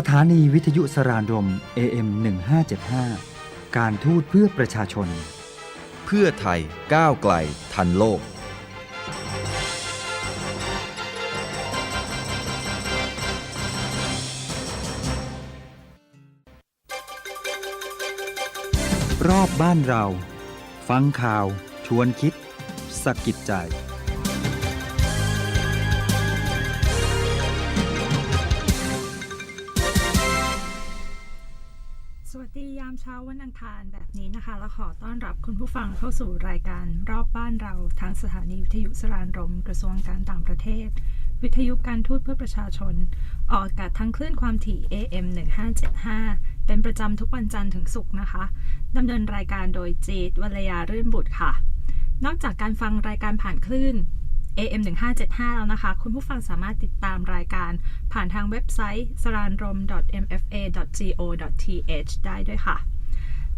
สถานีวิทยุสรานรม AM 1575 การทูตเพื่อประชาชน เพื่อไทยก้าวไกลทันโลก รอบบ้านเรา ฟังข่าว ชวนคิดสะกิดใจ นะคะ และขอต้อนรับคุณผู้ฟังเข้าสู่รายการรอบบ้านเราทางสถานีวิทยุสรานรม กระทรวงการต่างประเทศ วิทยุการทูตเพื่อประชาชน ออกอากาศทั้งคลื่นความถี่ AM 1575 เป็นประจำทุกวันจันทร์ถึงศุกร์นะคะดำเนินรายการโดยจีดวัลยารื่นบุตรค่ะ นอกจากการฟังรายการผ่านคลื่น AM 1575แล้วนะคะ คุณผู้ฟังสามารถติดตามรายการผ่านทางเว็บไซต์ s r a n r o m mfa.go.th ได้ด้วยค่ะ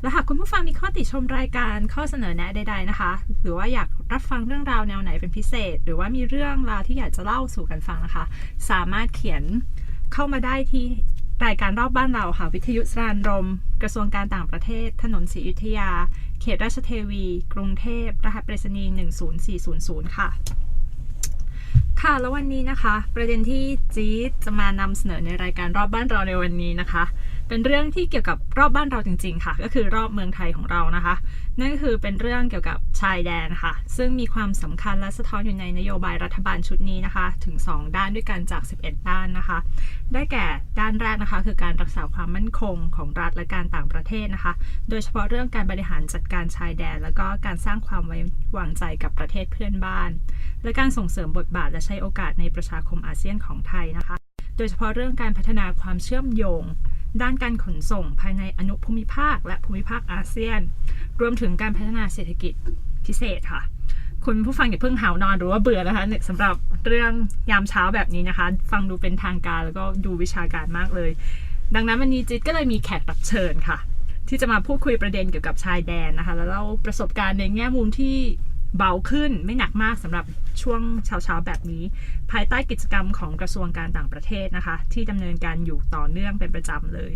และหากคุณผู้ฟังมีข้อติชมรายการข้อเสนอแนะใดๆนะคะ หรือว่าอยากรับฟังเรื่องราวแนวไหนเป็นพิเศษ หรือว่ามีเรื่องราวที่อยากจะเล่าสู่กันฟังนะคะ สามารถเขียนเข้ามาได้ที่รายการรอบบ้านเราค่ะ วิทยุสรานรม กระทรวงการต่างประเทศ ถนนศรีอยุธยา เขตราชเทวี กรุงเทพ รหัสไปรษณีย์10400 ค่ะ ค่ะ แล้ววันนี้นะคะ ประเด็นที่จี๊ดจะมานำเสนอในรายการรอบบ้านเราในวันนี้นะคะ เป็นเรื่องที่เกี่ยวกับรอบบ้านเราจริง ๆ ค่ะ ก็คือรอบเมืองไทยของเรานะคะ นั่นก็คือเป็นเรื่องเกี่ยวกับชายแดนค่ะ ซึ่งมีความสำคัญและสะท้อนอยู่ในนโยบายรัฐบาลชุดนี้นะคะ ถึง 2 ด้านด้วยกันจาก 11 ด้านนะคะ ได้แก่ด้านแรกนะคะ คือการรักษาความมั่นคงของรัฐและการต่างประเทศนะคะ โดยเฉพาะเรื่องการบริหารจัดการชายแดน แล้วก็การสร้างความไว้วางใจกับประเทศเพื่อนบ้าน และการส่งเสริมบทบาทและใช้โอกาสในประชาคมอาเซียนของไทยนะคะ โดยเฉพาะเรื่องการพัฒนาความเชื่อมโยง ด้านการขนส่งภายในอนุภูมิภาค และภูมิภาคอาเซียน รวมถึงการพัฒนาเศรษฐกิจพิเศษค่ะ คุณผู้ฟังอย่าเพิ่งหาวนอนหรือว่าเบื่อนะคะสำหรับเรื่องยามเช้าแบบนี้นะคะ ฟังดูเป็นทางการแล้วก็ดูวิชาการมากเลย ดังนั้นวันนี้จิ๊ดก็เลยมีแขกรับเชิญค่ะ ที่จะมาพูดคุยประเด็นเกี่ยวกับชายแดนนะคะ แล้วเล่าประสบการณ์ในแง่มุมที่ เบาขึ้นไม่หนักมากสำหรับช่วงเช้าๆแบบนี้ ภายใต้กิจกรรมของกระทรวงการต่างประเทศนะคะ ที่ดำเนินการอยู่ต่อเนื่องเป็นประจำเลย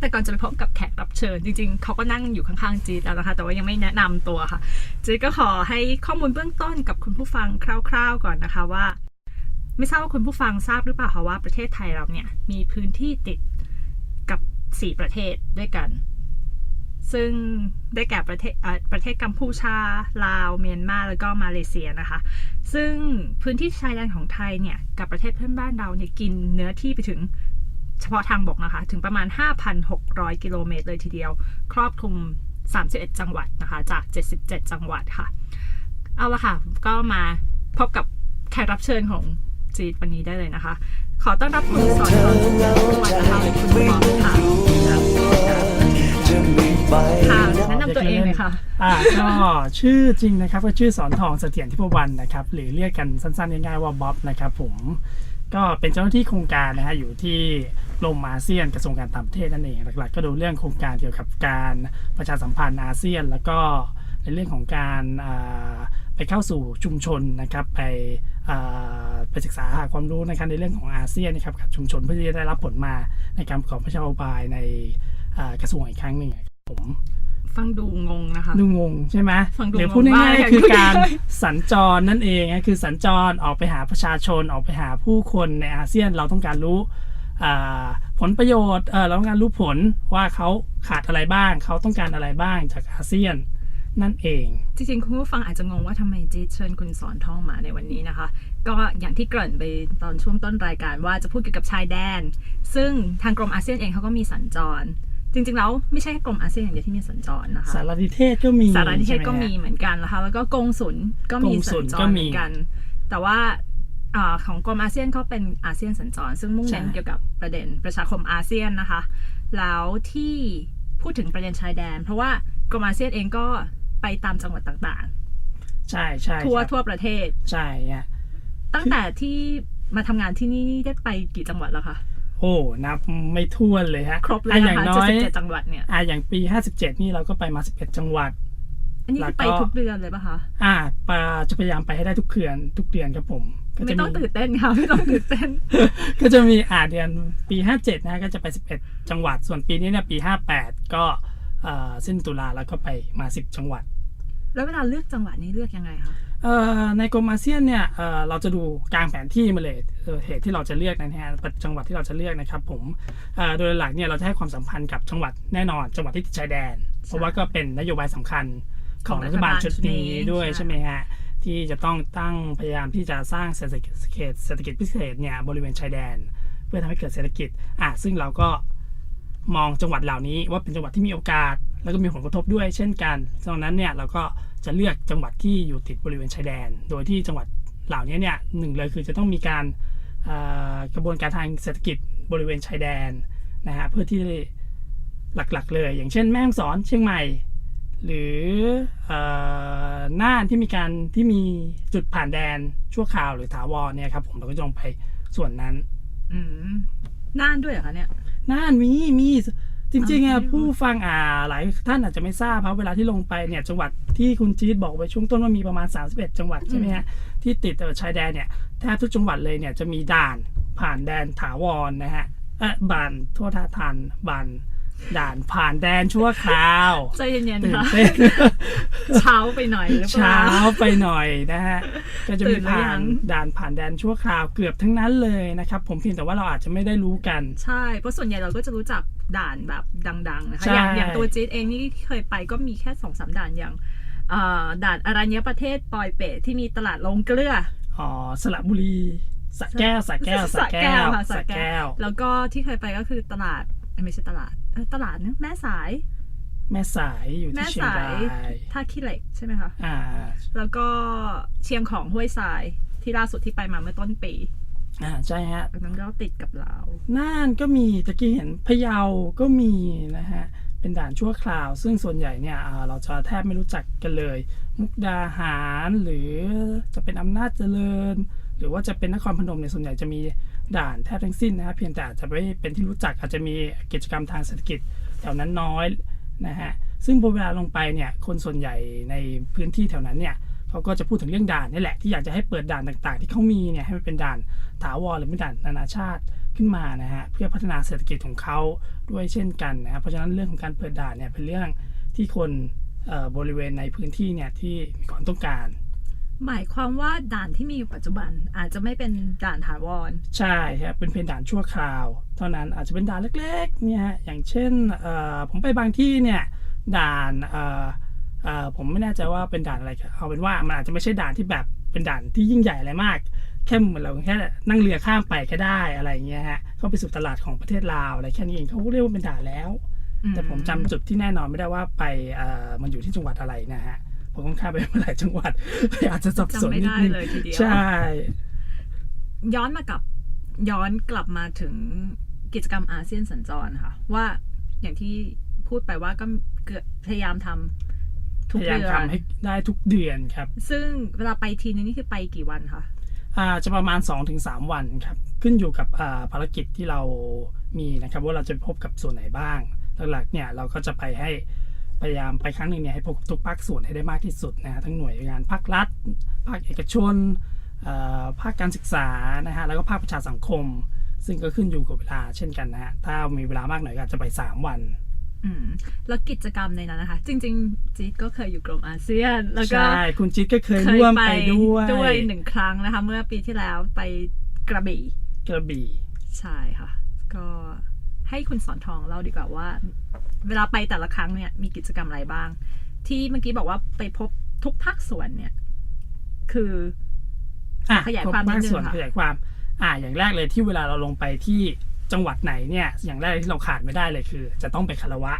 แต่ก่อนจะไปพบกับแขกรับเชิญ จริงๆ เขาก็นั่งอยู่ข้างๆจีดแล้วนะคะ แต่ว่ายังไม่แนะนำตัวค่ะจีดก็ขอให้ข้อมูลเบื้องต้นกับคุณผู้ฟังคร่าว ๆก่อนนะคะว่า ไม่ทราบว่าคุณผู้ฟังทราบหรือเปล่าคะว่าประเทศไทยเราเนี่ยมีพื้นที่ติดกับ 4 ประเทศด้วยกัน ซึ่งได้แก่ประเทศอ่อประเทศกัมพูชา ลาว เมียนมา แล้วก็มาเลเซียนะคะ ซึ่งพื้นที่ชายแดนของไทยเนี่ย กับประเทศเพื่อนบ้านเราเนี่ยกินเนื้อที่ไปถึงเฉพาะทางบกนะคะ ถึงประมาณ 5,600 กิโลเมตรเลยทีเดียว ครอบคลุม 31 จังหวัดนะคะ จาก 77 จังหวัดค่ะ เอาละค่ะ ก็มาพบกับแขกรับเชิญของจีดวันนี้ได้เลยนะคะ ขอต้อนรับคุณสอนทองวันนะคะคุณหมอค่ะ ค่ะแนะนำตัวเองเลยค่ะ อ่าก็ชื่อจริงนะครับก็ชื่อสอนทองเสถียรทิพวรรณนะครับหรือเรียกกันสั้นๆง่ายๆว่าบ๊อบนะครับผมก็เป็นเจ้าหน้าที่โครงการนะฮะอยู่ที่กรมอาเซียนกระทรวงการต่างประเทศนั่นเองหลักๆ ก็ดูเรื่องโครงการเกี่ยวกับการประชาสัมพันธ์อาเซียน แล้วก็ในเรื่องของการอ่าไปเข้าสู่ชุมชนนะครับไปอ่าไปศึกษาหาความรู้นะครับในเรื่องของอาเซียนนะครับกับชุมชนเพื่อที่จะได้รับผลมาในการประกอบประชาอุบายในอ่า กระทรวงอีกครั้งหนึ่งครับผมฟังดูงงนะคะ ดูงงใช่ไหมฟังดูหรือพูดงงมากง่ายเลยๆคือพูดการง่ายสัญจรนั่นเองนะคือสัญจรออกไปหาประชาชนออกไปหาผู้คนในอาเซียนเราต้องการรู้อ่าผลประโยชน์เออเราต้องการรู้ผลว่าเขาขาดอะไรบ้าง เขาต้องการอะไรบ้างจากอาเซียนนั่นเอง จริงๆ คุณผู้ฟังอาจจะงงว่าทำไมจีดเชิญคุณสอนทองมาในวันนี้นะคะ ก็อย่างที่เกริ่นไปตอนช่วงต้นรายการว่าจะพูดเกี่ยวกับชายแดน ซึ่งทางกรมอาเซียนเองเขาก็มีสัญจร จริงๆแล้วไม่ใช่แค่กรมอาเซียนอย่างเดียวที่มีสัญจรนะคะสารนิเทศก็มีสารนิเทศใช่ไหก็มีเหมือนกันนะคะแล้วก็กงสุลก็มีกงสุสัญลจก็รมีเหมือนกัน แต่ว่าอาของกรมอาเซียนเขาเป็นอาเซียนสัญจร ซึ่งมุ่งเน้นใช่เกี่ยวกับประเด็นประชาคมอาเซียนนะคะ แล้วที่พูดถึงประเด็นชายแดน เพราะว่ากรมอาเซียนเองก็ไปตามจังหวัดต่างใช่ใช่ๆทั่วครับทั่วประเทศ ใช่ฮะตั้งแต่ที่มาทำงานที่นี่นี่ได้ไปกี่จังหวัดแล้วคะ โอ้นับไม่ถ้วนเลยฮะครบเลยอะอนะย่างคะน้อย77จังหวัดเนี่ยอะอย่างปี57นี่เราก็ไปมา11จังหวัด อันนี้คือไปแล้วก็ทุกเดือนเลยปะคะอ่าปาจะพยายามไปให้ได้ทุกเดือนทุกเดือนครับผมก็จะไม่มีต้องตื่นเต้นค่ะไม่ต้องตื่นเต้น ก็จะมีอ่าเดือนปี57นะก็จะไป11จังหวัด ส่วนปีนี้เนี่ยปี58ก็เอ่อสิ้นตุลาแล้วก็ไปมา10จังหวัด แล้วเวลาเลือกจังหวัดนี้เลือกยังไงคะเอ่อ ในกรมอาเซียนเนี่ยเอ่อเราจะดูกลางแผนที่มาเลยเอ่อเหตุที่เราจะเลือกนะฮะจังหวัดที่เราจะเลือกนะครับผมเอ่อโดยหลักเนี่ยเราจะให้ความสัมพันธ์กับจังหวัดแน่นอน จังหวัดที่ติดชายแดน เพราะว่าก็เป็นนโยบายสำคัญของรัฐบาลชุดนี้ด้วยใช่ไหมฮะที่จะต้องตั้งพยายามที่จะสร้างเศรษฐกิจเศรษฐกิจพิเศษเนี่ยบริเวณชายแดน เพื่อทำให้เกิดเศรษฐกิจอะซึ่งเราก็มองจังหวัดเหล่านี้ว่าเป็นจังหวัดที่มีโอกาส แล้วก็มีผลกระทบด้วย เช่นกันดังนั้นเนี่ยเราก็ จะเลือกจังหวัดที่อยู่ติดบริเวณชายแดน โดยที่จังหวัดเหล่านี้เนี่ยหนึ่งเลยคือจะต้องมีการเอ่อกระบวนการทางเศรษฐกิจบริเวณชายแดนนะฮะเพื่อที่หลักๆ เลย อย่างเช่นแม่ฮ่องสอนเชียงใหม่ หรือเอ่อน่านที่มีการที่มีจุดผ่านแดนชั่วคราวหรือถาวรเนี่ยครับผมเราก็จะลงไปส่วนนั้นอืมน่านด้วยเหรอคะเนี่ยน่านมีมี จริงๆอ่าอะไม่รู้ผู้ฟังอ่าหลายท่านอาจจะไม่ทราบครับเวลาที่ลงไปเนี่ยจังหวัดที่คุณจี๊ดบอกไว้ช่วงต้นว่ามีประมาณ 31 จังหวัดใช่ไหมฮะที่ติดเอ่อชายแดนเนี่ยแทบทุกจังหวัดเลยเนี่ยจะมีด่านผ่านแดนถาวรนะฮะเออบันโทษทาทันบัน ด่านผ่านแดนชั่วคราวใจเย็นตื่ๆนค่ะเต้นเช้าไปหน่อยหรือเปล่า เช้าไปหน่อยนะฮะก็จะตื่มีนหรือยัผ่านง ด่านผ่านแดนชั่วคราวเกือบทั้งนั้นเลยนะครับ ผมเพียงแต่ว่าเราอาจจะไม่ได้รู้กัน ใช่ เพราะส่วนใหญ่เราก็จะรู้จักด่านแบบดัง ๆ นะคะ ใช่ อย่างอย่างตัวจี๊ดเองนี่เคยไปก็มีแค่สองสามด่านอย่างเอ่อด่านอรัญญประเทศปอยเปตที่มีตลาดลงเกลือ อ๋อสระบุรีสระแก้วสระแก้วสระแก้วค่ะสระแก้ว แล้วก็ที่เคยไปก็คือตลาดเอ้ย ไม่ใช่ตลาดเอ้ยตลาดเนอะแม่สาย แม่สายอยู่แม่ที่เชียงสารายยท่าขี้เหล็กใช่ไหมคะอ่า แล้วก็เชียงของห้วยทรายที่ล่าสุดที่ไปมาเมื่อต้นปีอ่าใช่ฮะอันนั้นก็ติดกับลาวน่านก็มีตะกี้เห็นพะเยาก็มีนะฮะเป็นด่านชั่วคราว ซึ่งส่วนใหญ่เนี่ยอ่าเราจะแทบไม่รู้จักกันเลย มุกดาหารหรือจะเป็นอำนาจเจริญ หรือว่าจะเป็นนครพนมเนี่ยส่วนใหญ่จะมี ด่านแทบทั้งสิ้นนะเพียงแต่อาจจะไม่เป็นที่รู้จักอาจจะมีกิจกรรมทางเศรษฐกิจแถวนั้นน้อยนะฮะซึ่งพอเวลาลงไปเนี่ยคนส่วนใหญ่ในพื้นที่แถวนั้นเนี่ยเขาก็จะพูดถึงเรื่องด่านนี่แหละที่อยากจะให้เปิดด่านต่างๆ ที่เขามีเนี่ยให้มันเป็นด่านถาวรหรือเป็นด่านนานาชาติขึ้นมานะฮะเพื่อพัฒนาเศรษฐกิจของเขาด้วยเช่นกันนะเพราะฉะนั้นเรื่องของการเปิดด่านเนี่ยเป็นเรื่องที่คนบริเวณในพื้นที่เนี่ยที่มีความต้องการ หมายความว่าด่านที่มีอยู่ปัจจุบันอาจจะไม่เป็นด่านถาวร ใช่ครับเป็นเพียงด่านชั่วคราว เท่านั้นอาจจะเป็นด่านเล็กๆเนี่ยฮะอย่างเช่นเอ่อผมไปบางที่เนี่ยด่านเอ่อเอ่อผมไม่แน่ใจว่าเป็นด่านอะไรเอาเป็นว่ามันอาจจะไม่ใช่ด่านที่แบบเป็นด่านที่ยิ่งใหญ่อะไรมาก แค่เหมือนเราแค่นั่งเรือข้ามไปก็ได้อะไรอย่างเงี้ยฮะเข้าไปสู่ตลาดของประเทศลาวอะไรแค่นี้เองเขาก็เรียกว่าเป็นด่านแล้ว แต่ผมจำจุดที่แน่นอนไม่ได้ว่าไปเอ่อมันอยู่ที่จังหวัดอะไรนะฮะ ผมค่อนข้ามไปมาหลายจังหวัดอาจจะสับสนจำไม่นิดได้นึงเลยทีเดียวใช่ ย้อนมากับย้อนกลับมาถึงกิจกรรมอาเซียนสัญจรค่ะ ว่าอย่างที่พูดไปว่าก็เกือบพยายามทำทุพกยายามเดือนทำให้ได้ทุกเดือนครับ ซึ่งเวลาไปทีนึงนี่คือไปกี่วันคะอ่าจะประมาณ 2-3 วันครับ ขึ้นอยู่กับอ่าภารกิจที่เรามีนะครับ ว่าเราจะพบกับส่วนไหนบ้างหลักๆเนี่ยเราก็จะไปให้ พยายามไปครั้งหนึ่งเนี่ยให้พบทุกภาคส่วนให้ได้มากที่สุดนะฮะทั้งหน่วยงานภาครัฐ ภาคเอกชนอ่าภาคการศึกษานะฮะแล้วก็ภาคประชาสังคม ซึ่งก็ขึ้นอยู่กับเวลาเช่นกันนะฮะถ้ามีเวลามากหน่อยก็อาจจะไป 3 วันอืมแล้วกิจกรรมในนั้นนะคะ จริง ๆจี๊ดก็เคยอยู่กรมอาเซียน แล้วก็ใช่คุณจิ๊ดก็เคยร่วมไปด้วยด้วยหนึ่งครั้งนะคะ เมื่อปีที่แล้วไปกระบี่ กระบี่ ใช่ค่ะ ก็ ให้คุณสอนทองเล่าดีกว่าว่า เวลาไปแต่ละครั้งเนี่ยมีกิจกรรมอะไรบ้าง ที่เมื่อกี้บอกว่าไปพบทุกภาคส่วนเนี่ย คืออะขยายความรบนิดนึงส่วนค่ะขยายความ อ่า อย่างแรกเลยที่เวลาเราลงไปที่จังหวัดไหนเนี่ย อย่างแรกที่เราขาดไม่ได้เลยคือ จะต้องไปคารวะ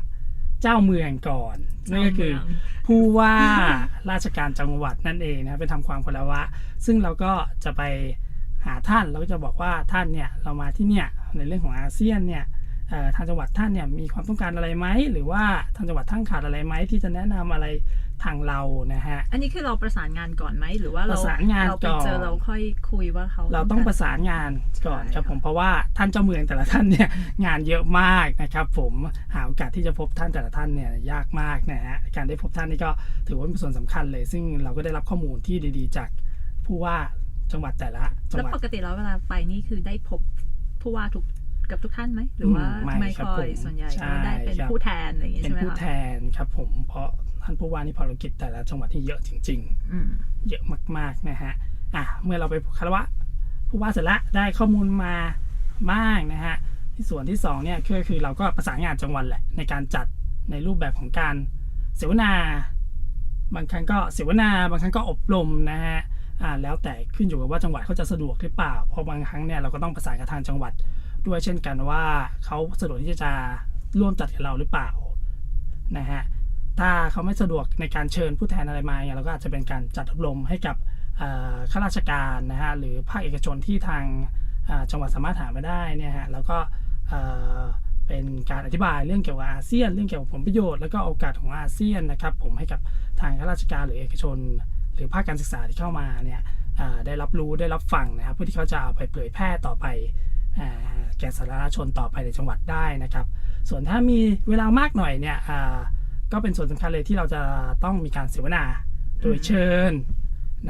เจ้าเมืองก่อนนั่นก็คือผู้ว่าราชการจังหวัดนั่นเองนะครับไปทำความเคารวะ ซึ่งเราก็จะไปหาท่านเราก็จะบอกว่าท่านเนี่ยเรามาที่เนี่ยในเรื่องของอาเซียนเนี่ยเอ่อ ทางจังหวัดท่านเนี่ยมีความต้องการอะไรไหมหรือว่าทางจังหวัดท่านขาดอะไรไหมที่จะแนะนำอะไรทางเรานะฮะอันนี้คือเราประสานงานก่อนไหมหรือว่าเราประสานงานเราไปก่อนเจอเราค่อยคุยว่าเขาเราต้องกประสานงานก่อนใช่ครับค่ะผมเพราะว่าท่านเจ้าเมืองแต่ละท่านเนี่ยงานเยอะมากนะครับ ผมหาโอกาสที่จะพบท่านแต่ละท่านเนี่ยยากมากนะฮะการได้พบท่านนี่ก็ถือว่าเป็นส่วนสำคัญเลย ซึ่งเราก็ได้รับข้อมูลที่ดี ๆ จากผู้ว่าจังหวัดแต่ละจังแล้วหวัดปกติแล้วเวลาไปนี่คือได้พบผู้ว่าทุก กับทุกท่านไหมหรือว่าอืมไม่ไม่ครับค่อยผมส่วนใหญ่ใช่ก็ได้เป็นครับผู้แทนอะไรอย่างงี้เป็นใช่ไหมผู้แทคะนครับผมเพราะท่านผู้ว่านี่ภารกิจแต่ละจังหวัดที่เยอะจริงๆอืมเยอะมากๆนะฮะอะเมื่อเราไปคารวะผู้ว่าเสร็จแล้วได้ข้อมูลมาบ้างนะฮะที่ส่วนที่สองเนี่ยก็คือเราก็ประสานงานจังหวัดแหละในการจัดในรูปแบบของการเสวนา บางครั้งก็เสวนา บางครั้งก็อบรมนะฮะอ่าแล้วแต่ขึ้นอยู่กับว่าจังหวัดเขาจะสะดวกหรือเปล่าเพราะบางครั้งเนี่ยเราก็ต้องประสานกับทางจังหวัด ด้วยเช่นกันว่าเขาสะดวกที่จะร่วมจัดกับเราหรือเปล่านะฮะถ้าเขาไม่สะดวกในการเชิญผู้แทนอะไรมาเนี่ยเราก็อาจจะเป็นการจัดอบรมให้กับข้าราชการนะฮะหรือภาคเอกชนที่ทางจังหวัดสามารถหามาได้เนี่ยฮะแล้วก็เป็นการอธิบายเรื่องเกี่ยวกับอาเซียน เรื่องเกี่ยวกับผลประโยชน์แล้วก็โอกาสของอาเซียนนะครับผมให้กับทางข้าราชการหรือเอกชน หรือภาคการศึกษาที่เข้ามาเนี่ยได้รับรู้ได้รับฟังนะครับเพื่อที่เขาจะเอาไปเผยแพร่ต่อไป แก่สาธารณชนต่อไปในจังหวัดได้นะครับ ส่วนถ้ามีเวลามากหน่อยเนี่ยก็เป็นส่วนสำคัญเลยที่เราจะต้องมีการเสวนาโดยเชิญ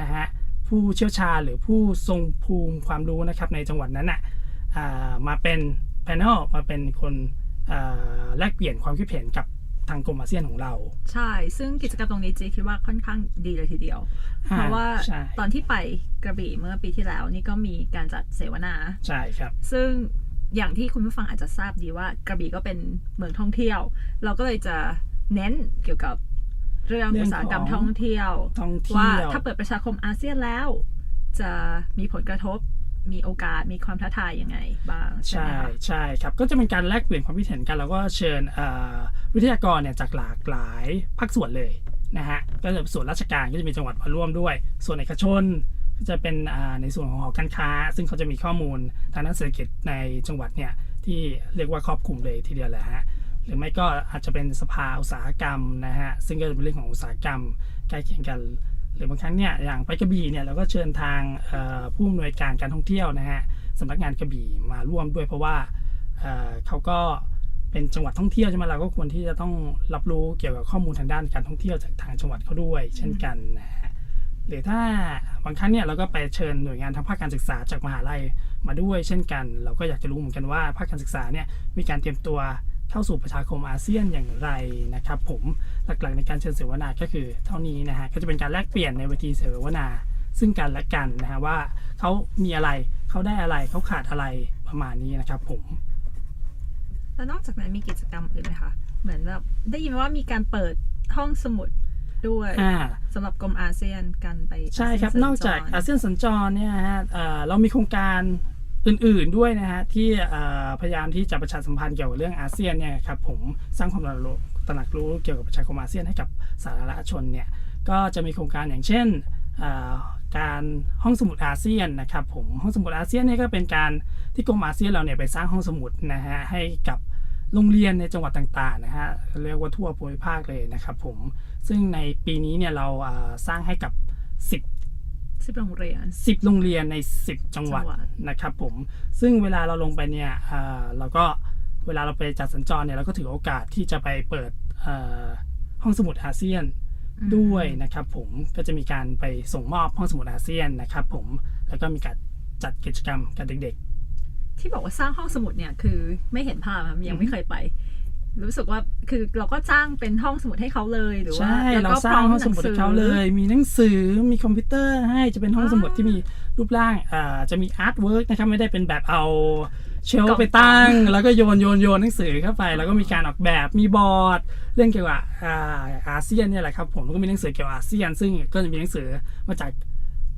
นะฮะผู้เชี่ยวชาญหรือผู้ทรงภูมิความรู้นะครับในจังหวัดนั้นน่ะอ่ามาเป็นแพน e l มาเป็นคนแลกเปลี่ยนความคิดเห็นกับ ทางกรมอาเซียนของเรา ใช่ ซึ่งกิจกรรมตรงนี้เจคิดว่าค่อนข้างดีเลยทีเดียวอ่เพราะว่าใช่ตอนที่ไปกระบี่เมื่อปีที่แล้วนี่ก็มีการจัดเสวนา ใช่ครับ ซึ่งอย่างที่คุณผู้ฟังอาจจะทราบดีว่ากระบี่ก็เป็นเมืองท่องเที่ยว เราก็เลยจะเน้นเกี่ยวกับเรื่องเรื่องอุตสาหกรรมของท่องเที่ยวท่องเที่ว่ายวถ้าเปิดประชาคมอาเซียนแล้ว จะมีผลกระทบมีโอกาสมีความท้าทายยังไงบ้าง ใช่ใช่ไหมคะใช่ครับก็จะเป็นการแลกเปลี่ยนความคิดเห็นกัน แล้วก็เชิญเอ่อ วิทยากรเนี่ยจากหลากหลายภาคส่วนเลยนะฮะก็จะส่วนราชการก็จะมีจังหวัดมาร่วมด้วย ส่วนเอกชนก็จะเป็นในส่วนของหอการค้า ซึ่งเขาจะมีข้อมูลทางด้านเศรษฐกิจในจังหวัดเนี่ยที่เรียกว่าครอบคลุมเลยทีเดียวแหละฮะหรือไม่ก็อาจจะเป็นสภาอุตสาหกรรมนะฮะซึ่งก็จะเป็นเรื่องของอุตสาหกรรมใกล้เคียงกัน หรือบางครั้งเนี่ยอย่างไปกระบี่เนี่ยเราก็เชิญทางผู้อำนวยการการท่องเที่ยวนะฮะสำนักงานกระบี่มาร่วมด้วยเพราะว่าเขาก็ เป็นจังหวัดท่องเที่ยวใช่ไหมเราก็ควรที่จะต้องรับรู้เกี่ยวกับข้อมูลทางด้านการท่องเที่ยวจากทางจังหวัดเขาด้วย เช่นกันนะฮะหรือถ้าบางครั้งเนี่ยเราก็ไปเชิญหน่วยงานทางภาคการศึกษาจากมหาลัยมาด้วย เช่นกัน เราก็อยากจะรู้เหมือนกันว่าภาคการศึกษาเนี่ยมีการเตรียมตัวเข้าสู่ประชาคมอาเซียนอย่างไรนะครับ ผมหลักๆในการเชิญเสวนาก็คือ เท่านี้นะฮะก็จะเป็นการแลกเปลี่ยนในเวทีเสวนา ซึ่งกันและกันนะฮะว่าเขามีอะไรเขาได้อะไรเขาขาดอะไรประมาณนี้นะครับผม แล้วนอกจากนั้นมีกิจกรรมอื่นไหมคะ เหมือนแบบได้ยินว่ามีการเปิดห้องสมุดด้วยอ่าสำหรับกรมอาเซียนกันไป ใช่ครับเซียนอกจากสัญจรอาเซียนสัญจรเนี่ยฮะเอ่อเรามีโครงการอื่นๆด้วยนะฮะที่เอ่อพยายามที่จะประชาสัมพันธ์เกี่ยวกับเรื่องอาเซียนเนี่ยครับผมสร้างความตระหนักรู้ตระหนักรู้เกี่ยวกับประชาคมอาเซียนให้กับสาธารณชนเนี่ยก็จะมีโครงการอย่างเช่นเอ่อการห้องสมุดอาเซียนนะครับผมห้องสมุดอาเซียนเนี่ยก็เป็นการที่กรมอาเซียนเราเนี่ยไปสร้างห้องสมุดนะฮะให้กับ โรงเรียนในจังหวัดต่างๆนะฮะเรียกว่าทั่วภูมิภาคเลยนะครับผมซึ่งในปีนี้เนี่ยเราเอ่อสร้างให้กับ 10สิบโรงเรียน10โรงเรียนใน10จังหวัดจังหวัดนะครับผมซึ่งเวลาเราลงไปเนี่ยเอ่อเราก็เวลาเราไปจัดสัญจรเนี่ยเราก็ถือโอกาสที่จะไปเปิดเอ่อห้องสมุดอาเซียนด้วยนะครับผมก็จะมีการไปส่งมอบห้องสมุดอาเซียนนะครับผมแล้วก็มีการจัดกิจกรรมกับเด็ก ที่บอกว่าสร้างห้องสมุดเนี่ยคือไม่เห็นภาพครับยังไม่เคยไป รู้สึกว่าคือเราก็จ้างเป็นห้องสมุดให้เขาเลยหรือๆว่าใช่แล้วเราก็สร้างห้องสมุดให้เขาเลย มีหนังสือมีคอมพิวเตอร์ให้จะเป็นห้องสมุดที่มีรูปร่างอ่าจะมีอาร์ตเวิร์กนะครับไม่ได้เป็นแบบเอาเชลฟ์ไปตั้ง แล้วก็โยนโยนโยนหนังสือเข้าไป แล้วก็มีการออกแบบมีบอร์ด เรื่องเกี่ยวกับอ่าอาเซียนเนี่ยแหละครับผมแล้วก็มีหนังสือเกี่ยวกับอาเซียน ซึ่งก็จะมีหนังสือมาจาก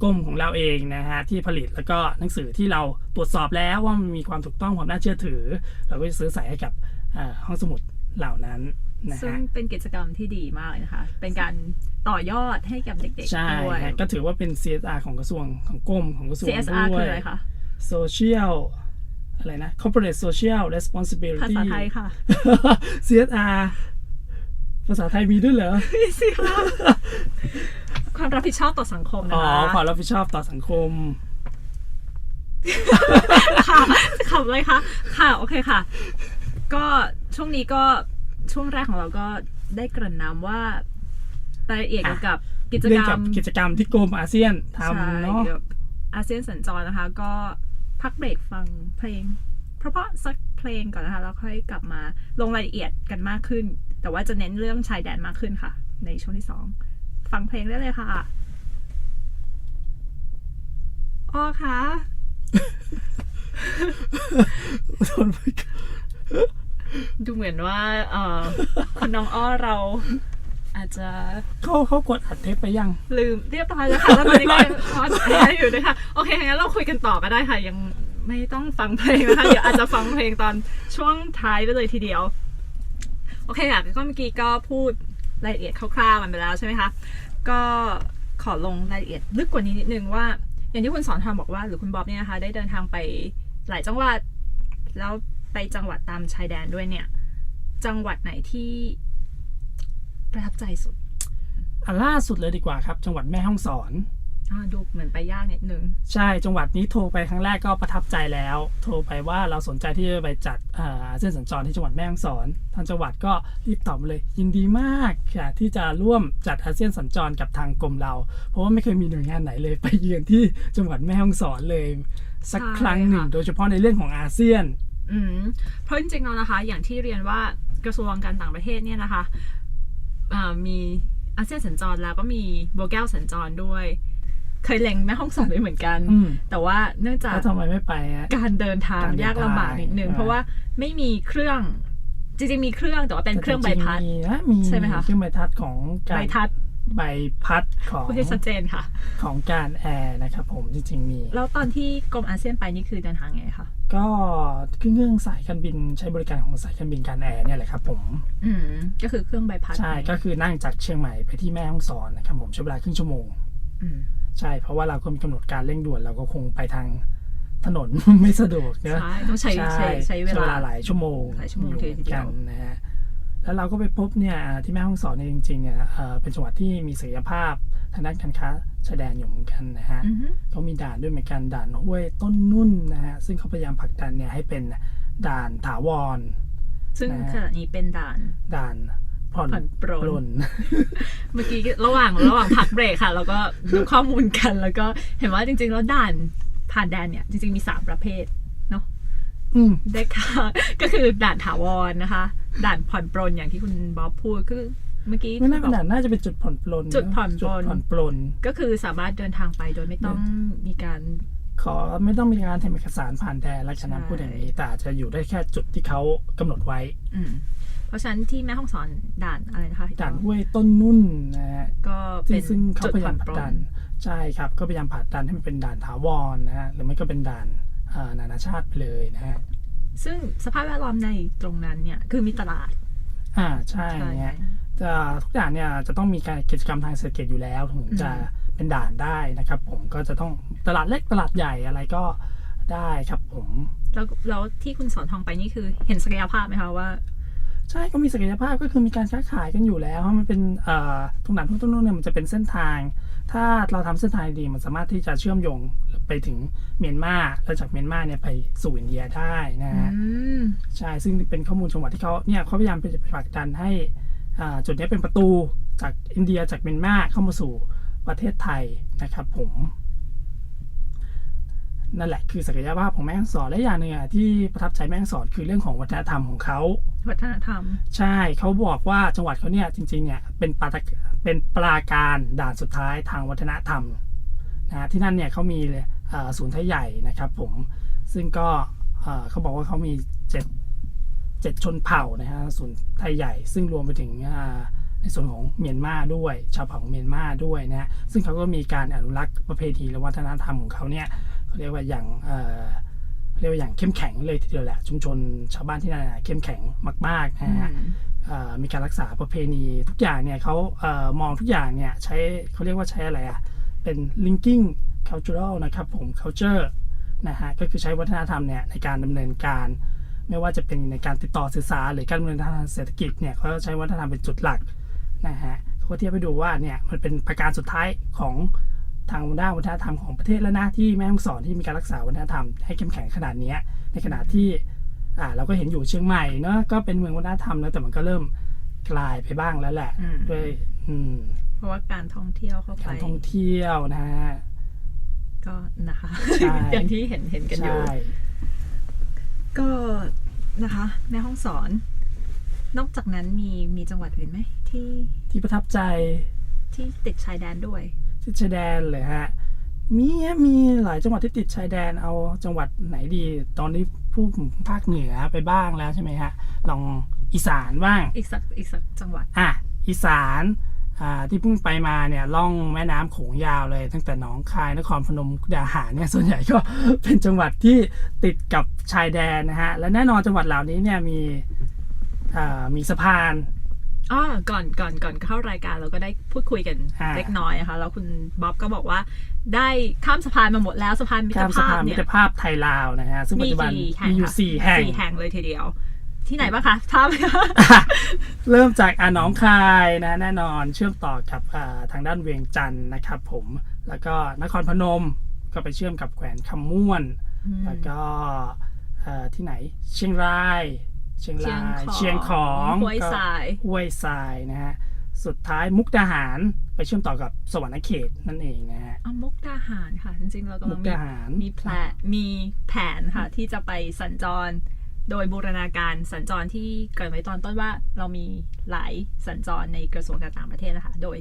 กรมของเราเองนะฮะที่ผลิตแล้วก็หนังสือที่เราตรวจสอบแล้วว่ามันมีความถูกต้องความน่าเชื่อถือ เราก็จะซื้อใส่ให้กับอ่าห้องสมุดเหล่านั้นนะซึ่งฮะเป็นกิจกรรมที่ดีมากเลยนะคะ เป็นการต่อยอดให้กับเด็กใช่ๆด้วยฮะก็ถือว่าเป็น CSR ของกระทรวงของกรมของกระทรวง CSR ด้คืวอยอะไรคะ Social อะไรนะ Corporate Social ภา Responsibility ษาไทยค่ะ CSR ภาษาไทยมีด้วยเหรอนี่สิคะ ความรับผิดชอบต่อสังคมนะอ๋อคะความรับผิดชอบต่อสังคมค่ะขับเลยค่ะค่ะโอเคค่ะ ก็ช่วงนี้ก็ช่วงแรกของเราก็ได้เกริ่นนำว่ารายละเอียดเกี่ยวกับกิจเรื่องกรรกับมกิจกรรมที่กรมอาเซียนใช่ทำเนาะ เกี่ยวกับอาเซียนสัญจรนะคะ ก็พักเบรกฟังเพลงเพราะๆสักเพลงก่อนนะคะแล้วค่อยกลับมาลงรายละเอียดกันมากขึ้น แต่ว่าจะเน้นเรื่องชายแดนมากขึ้นค่ะ ในช่วงที่สอง ฟังเพลงได้เลยค่ะอ้อคะทนไปก่อนดูเหมือนว่าเออคุณน้องอ้อเรา อาจจะเขาเขากดอัดเทปไปยัง ลืมเรียบร้อยแล้วค่ะแล้วตอนนี้ก็ยังออนแอร์อยู่ด้วยค่ะโอเคงั้นเราคุยกันต่อก็ได้ค่ะ ยังไม่ต้องฟังเพลงนะคะ เดี๋ยวอาจจะฟังเพลงตอนช่วงท้ายไปเลยทีเดียว โอเคค่ะก็เมื่อกี้ก็พูด รายละเอียดคร่าวๆมันไปแล้วใช่ไหมคะ ก็ขอลงรายละเอียดลึกกว่านี้นิดนึงว่า อย่างที่คุณสอนทำบอกว่าหรือคุณบ๊อบเนี่ยนะคะได้เดินทางไปหลายจังหวัด แล้วไปจังหวัดตามชายแดนด้วยเนี่ย จังหวัดไหนที่ประทับใจสุดอันล่าสุดเลยดีกว่าครับ จังหวัดแม่ฮ่องสอน ดูเหมือนไปยากนิดนึง ใช่จังหวัดนี้โทรไปครั้งแรกก็ประทับใจแล้ว โทรไปว่าเราสนใจที่จะไปจัดอ่าอาเส้นสัญจรที่จังหวัดแม่ฮ่องสอนทางจังหวัดก็รีบตอบมาเลย ยินดีมากค่ะที่จะร่วมจัดอาเซียนสัญจรกับทางกรมเรา เพราะว่าไม่เคยมีหน่วยงานไหนเลย ไปเยือนที่จังหวัดแม่ฮ่องสอนเลย สักใช่ครั้งหนึ่งค่ะโดยเฉพาะในเรื่องของอาเซียนอืมเพราะจริงๆแล้วนะคะ อย่างที่เรียนว่ากระทรวงการต่างประเทศเนี่ยนะคะอ่ามีอาเซียนสัญจรแล้วก็มีโบแก้วสัญจรด้วย เคยเล็งแม่ห้องสอนด้วยเหมือนกัน อืม แต่ว่าเนื่องจาก แล้วทำไมไม่ไปฮะการเดินทางการเดินทางยากลำบากนิดนึง อ่า เพราะว่าไม่มีเครื่อง จริงๆมีเครื่องแต่ว่าเป็นเครื่องใบพัด แต่จริงๆมีนะมีใช่ไหมคะ เครื่องใบพัดของใบการพัดใบพัดของพูดให้ชัดเจนค่ะ ของการแอร์นะครับผมจริง ๆ มี แล้วตอนที่กรมอาเซียนไปนี่คือเดินทางไงคะก็ขึ้นเครื่องสายการบินใช้บริการของสายการบินการแอร์เนี่ยแหละครับผมอืมก็คือเครื่องใบพัดใช่ก็คือนั่งจากเชียงใหม่ไปที่แม่ฮ่องสอนนะครับผมใช้เวลาครึ่งชั่วโมง อืม ใช่เพราะว่าเราก็มีกำหนดการเร่งด่วนเราก็คงไปทางถนนไม่สะดวกเนอะใช่ต้องใช้ใช้ใช้เวลาหลายชั่วโมงหลายชั่วโมงอยู่ทีเดียวกันนะฮะแล้วเราก็ไปพบเนี่ยที่แม่ฮ่องสอนเนี่ยจริงๆเนี่ยเอ่อเป็นจังหวัดที่มีศักยภาพทางด้านการค้าชายแดนอยู่เหมือนกันนะฮะอือฮึเขามีด่านด้วยเหมือนกันด่านห้วยต้นนุ่นนะฮะซึ่งเขาพยายามผลักดันเนี่ยให้เป็นด่านถาวร ซึ่งนะขณะนี้เป็นด่านด่าน ผ่อนผ่อนปรนปรนเมื่อกี้ระหว่างระหว่างพักเบรกค่ะ แล้วก็ดูข้อมูลกัน แล้วก็เห็นว่าจริง ๆ แล้วด่านผ่านแดนเนี่ยจริง ๆ มีสามประเภทเนาะอืม ได้ค่ะ ก็คือด่านถาวรนะคะ ด่านผ่อนปรนอย่างที่คุณบ๊อบพูดคือเมื่อกี้ไม่น่าบเป็อนกด่านน่าจะเป็นจุดผ่อนปลนจุดผ่อนปรนจุดผ่อนปลน ก็คือสามารถเดินทางไปโดยไม่ต้องมีการ ขอไม่ต้องมีการทำเอกสารผ่านแดนลักษณะใช่พูดอย่างนี้ แต่อาจจะอยู่ได้แค่จุดที่เขากำหนดไว้ อืมเพราะฉะนั้นที่แม่ห้องสอนด่านอะไรนะคะด่านห้วยต้นนุ่นนะฮะก็ซึ่เป็งนซึ่งเขาจุดพยาผ่ยาอมนผลัปกรดันนใช่ครับ ก็พยายามผลักดันให้มันเป็นด่านถาวรนะฮะหรือไม่ก็เป็นด่านเอ่อนานาชาติไปเลยนะฮะซึ่งสภาพแวดล้อมในตรงนั้นเนี่ยคือมีตลาด อ่าใช่ใช่เนี่ยจะทุกอย่างเนี่ยจะต้องมีการกิจกรรมทางเศรษฐกิจอยู่แล้วถึงจะอืม เป็นด่านได้นะครับ ผมก็จะต้องตลาดเล็กตลาดใหญ่อะไรก็ได้ครับผมแล้วแล้วที่คุณสอนทองไปนี่คือเห็นศักยภาพไหมคะว่า ใช่ก็มีศักยภาพก็คือมีการค้าขายกันอยู่แล้วเพราะมันเป็นเอ่อตรงนั้นทุกต้นนู้นเนี่ยมันจะเป็นเส้นทาง ถ้าเราทำเส้นทางดีมันสามารถที่จะเชื่อมโยงไปถึงเมียนมาแล้วจากเมียนมาเนี่ยไปสู่อินเดียได้นะฮะอืมใช่ซึ่งเป็นข้อมูลจังหวัดที่เขาเนี่ยเขาพยายามไปผลักดันให้อ่าจุดนี้เป็นประตูจากอินเดียจากเมียนมาเข้ามาสู่ ประเทศไทยนะครับผมนั่นแหละคือศักยภาพของแม่ฮ่องสอนและอย่างหนึ่งอะที่ประทับใจแม่ฮ่องสอนคือเรื่องของวัฒนธรรมของเขาวัฒนธรรม ใช่เขาบอกว่าจังหวัดเขาเนี่ยจริงๆเนี่ยเป็นปาตะเป็นปราการด่านสุดท้ายทางวัฒนธรรมนะฮะที่นั่นเนี่ยเขามีเอ่อศูนย์ไทยใหญ่นะครับผมซึ่งก็เอ่อเขาบอกว่าเขามีเจ็ดเจ็ดชนเผ่านะฮะศูนย์ไทยใหญ่ ซึ่งรวมไปถึงอ่า ในส่วนของเมียนมาด้วย ชาวเผ่าเมียนมาด้วยนะฮะซึ่งเขาก็มีการอนุรักษ์ประเพณีและวัฒนธรรมของเขาเนี่ยเขาเรียกว่าอย่างเอ่อเขาเรียกว่าอย่างเข้มแข็งเลยทีเดียวแหละ ชุมชนชาวบ้านที่นั่นน่ะเข้มแข็งมากๆนะฮะเอ่อมีการรักษาประเพณีทุกอย่างเนี่ยเขาเออมองทุกอย่างเนี่ยใช้เขาเรียกว่าใช้อะไรอะเป็น linking cultural นะครับผม culture นะฮะก็คือใช้วัฒนธรรมเนี่ยในการดำเนินการ ไม่ว่าจะเป็นในการติดต่อสื่อสารหรือการดำเนินทางเศรษฐกิจเนี่ยเขาใช้วัฒนธรรมเป็นจุดหลัก นะฮะเขาก็เทียบไปดูว่าเนี่ยมันเป็นประการสุดท้ายของทางด้านวัฒนธรรมของประเทศแล้วนะที่แม่ฮ่องสอนที่มีการรักษาวัฒนธรรมให้เข้มแข็งขนาดเนี้ยในขณะที่อ่าเราก็เห็นอยู่เชียงใหม่เนอะก็เป็นเมืองวัฒนธรรมแล้วแต่มันก็เริ่มกลายไปบ้างแล้วแหละอืมด้วยอืมเพราะว่าการท่องเที่ยวเข้าไปการท่องเที่ยวนะฮะก็นะคะใช่อย่างที่เห็นเห็นกันอยู่ใช่ก็นะคะแม่ห้องสอน นอกจากนั้นมีมีจังหวัดอื่นไหม ที่ที่ประทับใจที่ติดชายแดนด้วยที่ชายแดนเลยฮะ มีฮะมีหลายจังหวัดที่ติดชายแดนเอาจังหวัดไหนดี ตอนนี้พูดถึงภาคเหนือไปบ้างแล้วใช่ไหมฮะ ลองอีสานบ้าง อีกสักอีกสักจังหวัด อะอีสานอ่าที่เพิ่งไปมาเนี่ยล่องแม่น้ำโขงยาวเลย ตั้งแต่หนองคายนครพนมมุกดาหารเนี่ยส่วนใหญ่ก็เป็นจังหวัดที่ติดกับชายแดนนะฮะและแน่นอนจังหวัดเหล่านี้เนี่ยมีอ่ามีสะพาน อ๋อก่อนก่อนก่อนเข้ารายการเราก็ได้พูดคุยกันอ่า เล็กน้อยนะคะแล้วคุณบ๊อบก็บอกว่า ได้ข้ามสะพานมาหมดแล้วสะพานมิตข้ารมสะภาพาพนมิเนี่ยตรภาพไทยลาวนะฮะซึ่งปัจจุบันกี่แห่งมีอยู่คะสี่แห่ง สี่แห่งเลยทีเดียว ที่ไหนบ้างคะท่าไหมคะ เริ่มจากอ่าหนองคายนะแน่นอนเชื่อมต่อกับอ่าทางด้านเวียงจันทร์นะครับผมแล้วก็นครพนมก็ไปเชื่อมกับแขวนคำม่วน แล้วก็เอ่อที่ไหนเชียงราย เชียงรายเชียงของห้วยทรายก็ห้วยทรายนะฮะสุดท้ายมุกดาหารไปเชื่อมต่อกับสวรรณเขตนั่นเองนะฮะอ๋อมุกดาหารค่ะ จริงๆ เรากำมุลักงมีดาหารมีแผนมีแผนค่ะ ที่จะไปสัญจร โดยบูรณาการสัญจรที่เกริดไว้ตอนต้นว่าเรามีหลายสัญจรในกระทรวงการต่างประเทศนะคะ โดย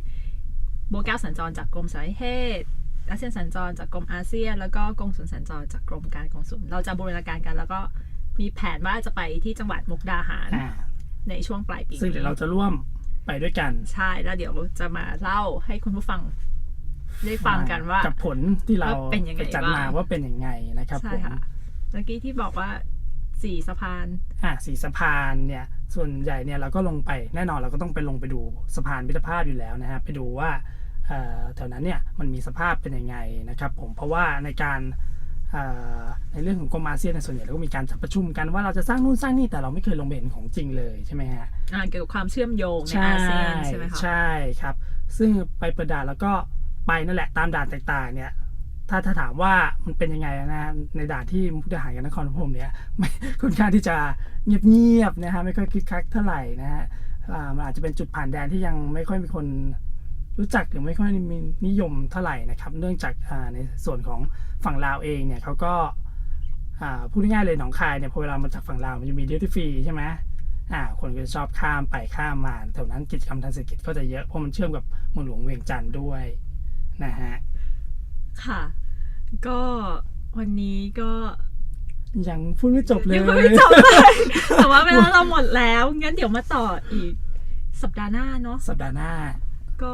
โบก้าสัญจรจากกรมสารนิเทศอาเซียนสัญจรจากกรมอาเซียน แล้วก็กงสุลสัญจรจากกรมการกงสุลเราจะบูรณาการกันแล้วก็ มีแผนว่าจะไปที่จังหวัดมุกดาหาร อ่าในช่วงปลายปีซึ่งเดี๋ยวเราจะร่วมไปด้วยกันใช่แล้วเดี๋ยวจะมาเล่าให้คุณผู้ฟัง ได้ฟังกันว่ากับผลที่เราว่าเป็นยังไงไปจัดมาบ้าง ว่าเป็นยังไงนะครับใช่ผมค่ะเมื่อกี้ที่บอกว่าสี่สะพาน อะสีสะพานเนี่ยส่วนใหญ่เนี่ยเราก็ลงไปแน่นอนเราก็ต้องไปลงไปดูสะพานมิตรภาพอยู่แล้วนะฮะไปดูว่าเอ่อแถวนั้นเนี่ยมันมีสภาพเป็นยังไงนะครับผมเพราะว่าในการเอ่อ ในเรื่องของกรมอาเซียนในยส่วนใหญ่เราก็มีการจัดประชุมกันว่าเราจะสร้างนู่นสร้างนี่แต่เราไม่เคยลงไปเห็นของจริงเลยใช่ไหมฮะอ่าเกี่ยวกับความเชื่อมโยงในอาเซียนใช่ไหมคะใช่ครับ ซึ่งไปเปิดด่านแล้วก็ไปนั่นแหละตามด่านต่างๆเนี่ยถ้าถ้าถามว่ามันเป็นยังไงนะในด่านที่มุกดาหารกับนครพนมเนี่ยไม่ค่อนข้างที่จะเงียบๆนะฮะไม่ค่อยคึกคักเท่าไหร่นะฮะอ่ามันอาจจะเป็นจุดผ่านแดนที่ยังไม่ค่อยมีคนรู้จักหรือไม่ค่อยมีนิยมเท่าไหร่นะครับ เนื่องจากอ่าในส่วนของ ฝั่งลาวเองเนี่ยเขาก็อ่าพูดง่ายๆเลยหนองคายเนี่ยพอเวลามาจากฝั่งลาวมันจะมีดิวตี้ฟรีใช่ไหมอ่าคนก็จะชอบข้ามไปข้ามมาแถวนั้นกิจกรรมทางเศรษฐกิจก็จะเยอะเพราะมันเชื่อมกับเมืองหลวงเวียงจันทร์ด้วยนะฮะค่ะ ก็วันนี้ก็ยังพูดไม่จบเลยยังไม่จบเลยแต่ว่าเวลาเราหมดแล้วงั้นเดี๋ยวมาต่ออีกสัปดาห์หน้าเนาะสัปดาห์หน้า ก็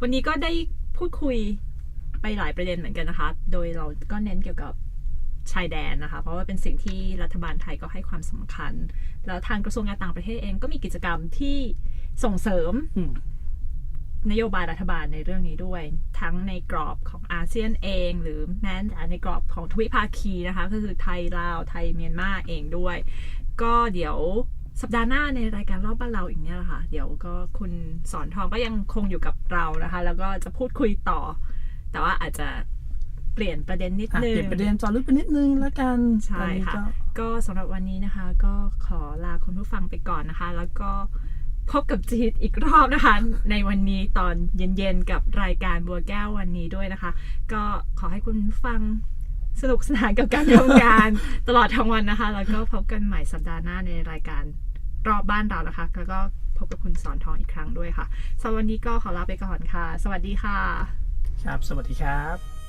วันนี้ก็ได้พูดคุย ไปหลายประเด็นเหมือนกันนะคะ โดยเราก็เน้นเกี่ยวกับชายแดนนะคะ เพราะว่าเป็นสิ่งที่รัฐบาลไทยก็ให้ความสำคัญ แล้วทางกระทรวงการต่างประเทศเองก็มีกิจกรรมที่ส่งเสริมมนโยบายรัฐบาลในเรื่องนี้ด้วย ทั้งในกรอบของอาเซียนเอง หรือแม้แต่ในกรอบของทวิภาคีนะคะก็คือไทยลาวไทยเมียนมาเองด้วย ก็เดี๋ยวสัปดาห์หน้าในรายการรอบบ้านเราอีกเนี่ยแหละค่ะ เดี๋ยวก็คุณสอนทองก็ยังคงอยู่กับเรานะคะ แล้วก็จะพูดคุยต่อ แต่ว่าอาจจะเปลี่ยนประเด็นนิดอะนึเปงลี่ยนประเด็นจอลึกไปนิดนึงแล้วกันใช่ตอนนี้ค่ะก็ก็สำหรับวันนี้นะคะ ก็ขอลาคุณผู้ฟังไปก่อนนะคะ แล้วก็พบกับจีดอีกรอบนะคะ ในวันนี้ตอนเย็นๆกับรายการบัวแก้ววันนี้ด้วยนะคะ ก็ขอให้คุณผู้ฟังสนุกสนานกับการทำงานตลอดทั้งวันนะคะ แล้วก็พบกันใหม่สัปดาห์หน้าในรายการรอบบ้านเรานะคะ แล้วก็พบกับคุณสอนทองอีกครั้งด้วยค่ะสำหรับวันนี้ก็ขอลาไปก่อนค่ะ สวัสดีค่ะ ครับ สวัสดีครับ